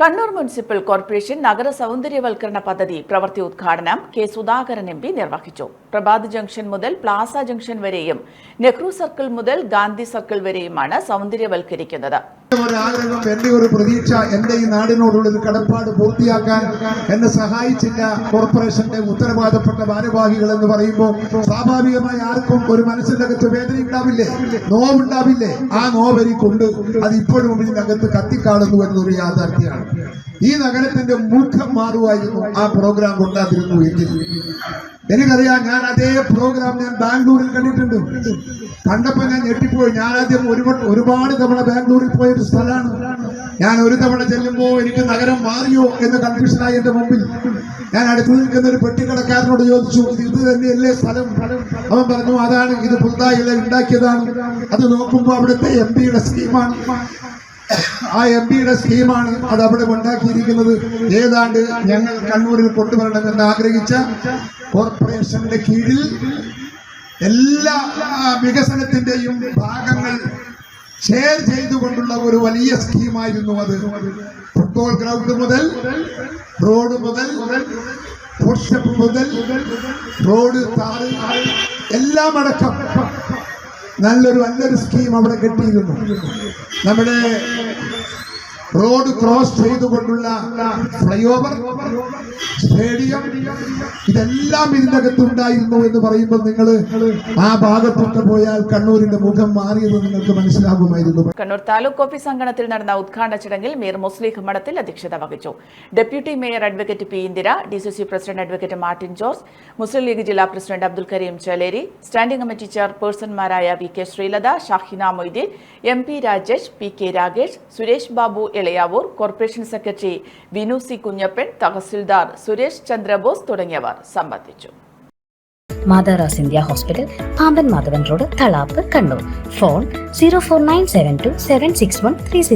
Kannur municipal corporation നഗര സൗന്ദര്യവൽക്കരണ പദ്ധതി പ്രവൃത്തി ഉദ്ഘാടനം കെ സുധാകരൻ എം പി നിർവഹിച്ചു. പ്രഭാത് ജംഗ്ഷൻ മുതൽ പ്ലാസ ജംഗ്ഷൻ വരെയും നെഹ്റു സർക്കിൾ മുതൽ ഗാന്ധി സർക്കിൾ വരെയുമാണ് സൗന്ദര്യവൽക്കരിക്കുന്നത്. ഒരാഗ്രഹം എന്റെ ഒരു പ്രതീക്ഷ എന്റെ ഈ നാടിനോടുള്ള ഒരു കടപ്പാട് പൂർത്തിയാക്കാൻ എന്നെ സഹായിച്ചില്ല. കോർപ്പറേഷന്റെ ഉത്തരവാദപ്പെട്ട ഭാരവാഹികൾ എന്ന് പറയുമ്പോൾ സ്വാഭാവികമായി ആർക്കും ഒരു മനസ്സിന്റെ അകത്ത് വേദന ഉണ്ടാവില്ലേ? നോവുണ്ടാവില്ലേ? ആ നോവരിക്കൊണ്ട് അത് ഇപ്പോഴും ഇതിനകത്ത് കത്തിക്കാണുന്നു എന്നൊരു യാഥാർത്ഥ്യമാണ്. ഈ നഗരത്തിന്റെ മുഖം മാറുമായിരുന്നു ആ പ്രോഗ്രാം കൊണ്ടാതിരുന്നു എങ്കിൽ. എനിക്കറിയാം ഞാൻ അതേ പ്രോഗ്രാം ഞാൻ ബാംഗ്ലൂരിൽ കണ്ടിട്ടുണ്ട്. കണ്ടപ്പോ ഞാൻ ഞെട്ടിപ്പോയി. ഞാൻ ആദ്യം ഒരുപാട് ഒരുപാട് തവണ ബാംഗ്ലൂരിൽ പോയ ഒരു സ്ഥലമാണ്. ഞാൻ ഒരു തവണ ചെല്ലുമ്പോൾ എനിക്ക് നഗരം മാറിയോ എന്ന് കൺഫ്യൂഷനായി എന്റെ മുമ്പിൽ. ഞാൻ അടുത്ത് നിൽക്കുന്ന ഒരു പെട്ടിക്കടക്കാരനോട് ചോദിച്ചു ഇത് ഇത് തന്നെയല്ലേ സ്ഥലം? അവൻ പറഞ്ഞു അതാണ്. ഇത് പുതുതായി ഉണ്ടാക്കിയതാണ്. അത് നോക്കുമ്പോൾ അവിടുത്തെ എം പിയുടെ സ്കീമാണ് ആ എം പിയുടെ സ്കീമാണ് അത് അവിടെ ഉണ്ടാക്കിയിരിക്കുന്നത്. ഏതാണ്ട് ഞങ്ങൾ കണ്ണൂരിൽ കൊണ്ടുവരണമെന്ന് ആഗ്രഹിച്ച കോർപ്പറേഷന്റെ കീഴിൽ എല്ലാ വികസനത്തിന്റെയും ഭാഗങ്ങൾ ഷെയർ ചെയ്തുകൊണ്ടുള്ള ഒരു വലിയ സ്കീമായിരുന്നു അത്. ഫുട്ബോൾ ഗ്രൗണ്ട് മുതൽ റോഡ് മുതൽ മുതൽ റോഡ് താറ് എല്ലാം അടക്കം. നല്ലൊരു നല്ലൊരു സ്കീം അവിടെ കിട്ടിയിരുന്നു. നമ്മുടെ റോഡ് ക്രോസ് ചെയ്തുകൊണ്ടുള്ള ഫ്ലൈ ഓവർ സ്റ്റേഡിയം ഇതെല്ലാം ഇതിനകത്ത് ഉണ്ടായിരുന്നു എന്ന് പറയുമ്പോൾ നിങ്ങൾ ആ ഭാഗത്തൊക്കെ പോയാൽ കണ്ണൂരിന്റെ മുഖം മാറിയത് നിങ്ങൾക്ക് മനസ്സിലാകുമായിരുന്നു. കണ്ണൂർ താലൂക്ക് ഓഫീസ് അങ്കണത്തിൽ നടന്ന ഉദ്ഘാടന ചടങ്ങിൽ മേയർ മുസ്ലിഖ് മഠത്തിൽ അധ്യക്ഷത വഹിച്ചു. Deputy mayor advocate P Indira D C C president advocate Martin Jose Muslim League ജില്ലാ president Abdul Karim Chaleri standing committee ചെയർപേഴ്സൺമാരായ V K Sreelatha Shahina Moideen M P Rajesh P K Rakesh Suresh Babu Elayavoor corporation secretary Vinu C Kunhappan tahsildar Suresh Chandrabose തുടങ്ങിയവർ സംബന്ധിച്ചു. മാതാറാസ് India hospital Pamban Madhavan road Thalap Kannur. Phone zero four nine seven two seven six one three zero